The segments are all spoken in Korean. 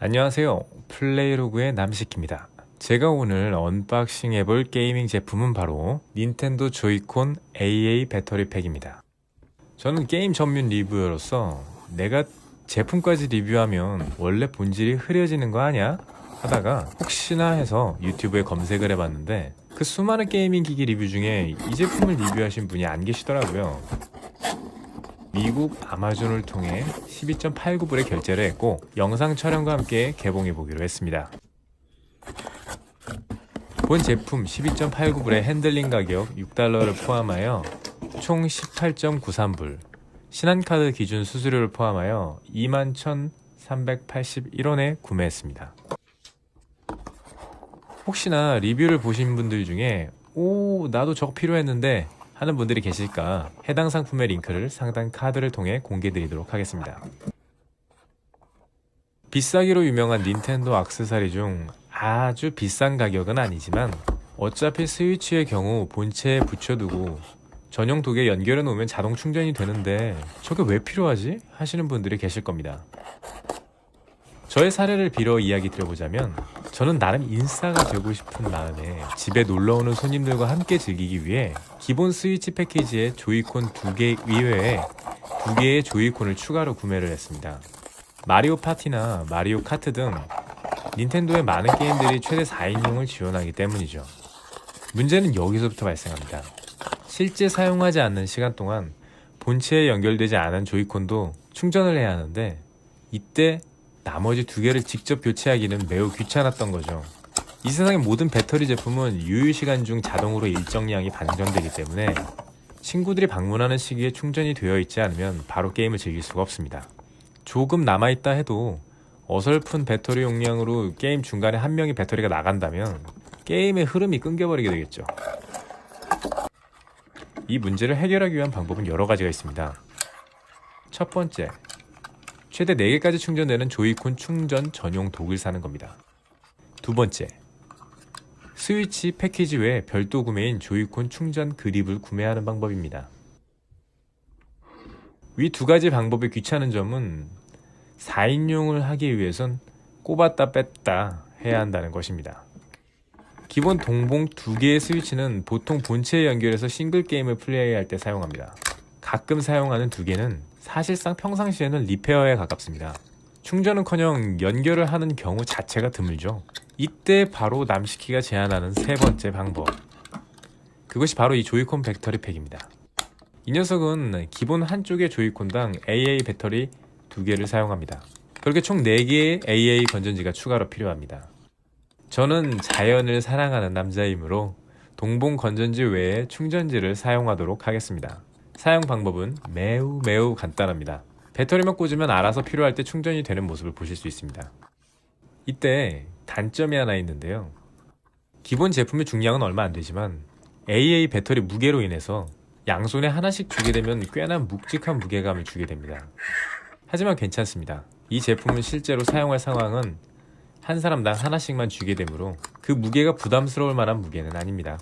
안녕하세요. 플레이로그의 남식입니다. 제가 오늘 언박싱 해볼 게이밍 제품은 바로 닌텐도 조이콘 AA 배터리 팩입니다. 저는 게임 전문 리뷰어로서 내가 제품까지 리뷰하면 원래 본질이 흐려지는 거 아니야? 하다가 혹시나 해서 유튜브에 검색을 해봤는데 그 수많은 게이밍 기기 리뷰 중에 이 제품을 리뷰하신 분이 안 계시더라고요. 미국 아마존을 통해 12.89불에 결제를 했고 영상 촬영과 함께 개봉해 보기로 했습니다. 본 제품 12.89불의 핸들링 가격 6달러를 포함하여 총 18.93불, 신한카드 기준 수수료를 포함하여 21,381원에 구매했습니다. 혹시나 리뷰를 보신 분들 중에 오 나도 저거 필요했는데 하는 분들이 계실까 해당 상품의 링크를 상단 카드를 통해 공개 드리도록 하겠습니다. 비싸기로 유명한 닌텐도 악세사리 중 아주 비싼 가격은 아니지만 어차피 스위치의 경우 본체에 붙여두고 전용 도구에 연결해 놓으면 자동 충전이 되는데 저게 왜 필요하지? 하시는 분들이 계실 겁니다. 저의 사례를 빌어 이야기 드려보자면 저는 나름 인싸가 되고 싶은 마음에 집에 놀러오는 손님들과 함께 즐기기 위해 기본 스위치 패키지에 조이콘 두개 이외에 두 개의 조이콘을 추가로 구매를 했습니다. 마리오 파티나 마리오 카트 등 닌텐도의 많은 게임들이 최대 4인용을 지원하기 때문이죠. 문제는 여기서부터 발생합니다. 실제 사용하지 않는 시간 동안 본체에 연결되지 않은 조이콘도 충전을 해야 하는데 이때 나머지 두 개를 직접 교체하기는 매우 귀찮았던 거죠. 이 세상의 모든 배터리 제품은 유효 시간 중 자동으로 일정량이 반전되기 때문에 친구들이 방문하는 시기에 충전이 되어 있지 않으면 바로 게임을 즐길 수가 없습니다. 조금 남아있다 해도 어설픈 배터리 용량으로 게임 중간에 한 명이 배터리가 나간다면 게임의 흐름이 끊겨버리게 되겠죠. 이 문제를 해결하기 위한 방법은 여러 가지가 있습니다. 첫 번째, 최대 4개까지 충전되는 조이콘 충전 전용 도구를 사는 겁니다. 두 번째, 스위치 패키지 외에 별도 구매인 조이콘 충전 그립을 구매하는 방법입니다. 위 두 가지 방법의 귀찮은 점은 4인용을 하기 위해선 꼽았다 뺐다 해야 한다는 것입니다. 기본 동봉 두 개의 스위치는 보통 본체에 연결해서 싱글 게임을 플레이할 때 사용합니다. 가끔 사용하는 두 개는 사실상 평상시에는 리페어에 가깝습니다. 충전은커녕 연결을 하는 경우 자체가 드물죠. 이때 바로 남시키가 제안하는 세 번째 방법. 그것이 바로 이 조이콘 배터리 팩입니다. 이 녀석은 기본 한쪽의 조이콘당 AA 배터리 두 개를 사용합니다. 그렇게 총 4개의 AA 건전지가 추가로 필요합니다. 저는 자연을 사랑하는 남자이므로 동봉 건전지 외에 충전지를 사용하도록 하겠습니다. 사용 방법은 매우 매우 간단합니다. 배터리만 꽂으면 알아서 필요할 때 충전이 되는 모습을 보실 수 있습니다. 이때 단점이 하나 있는데요. 기본 제품의 중량은 얼마 안 되지만 AA 배터리 무게로 인해서 양손에 하나씩 주게 되면 꽤나 묵직한 무게감을 주게 됩니다. 하지만 괜찮습니다. 이 제품은 실제로 사용할 상황은 한 사람당 하나씩만 주게 되므로 그 무게가 부담스러울 만한 무게는 아닙니다.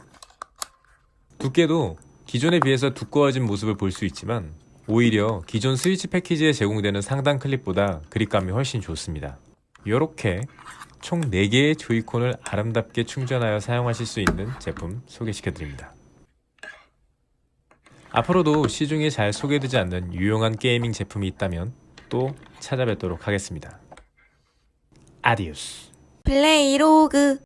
두께도 기존에 비해서 두꺼워진 모습을 볼 수 있지만 오히려 기존 스위치 패키지에 제공되는 상단 클립보다 그립감이 훨씬 좋습니다. 이렇게 총 4개의 조이콘을 아름답게 충전하여 사용하실 수 있는 제품 소개시켜 드립니다. 앞으로도 시중에 잘 소개되지 않는 유용한 게이밍 제품이 있다면 또 찾아뵙도록 하겠습니다. 아디오스. 플레이로그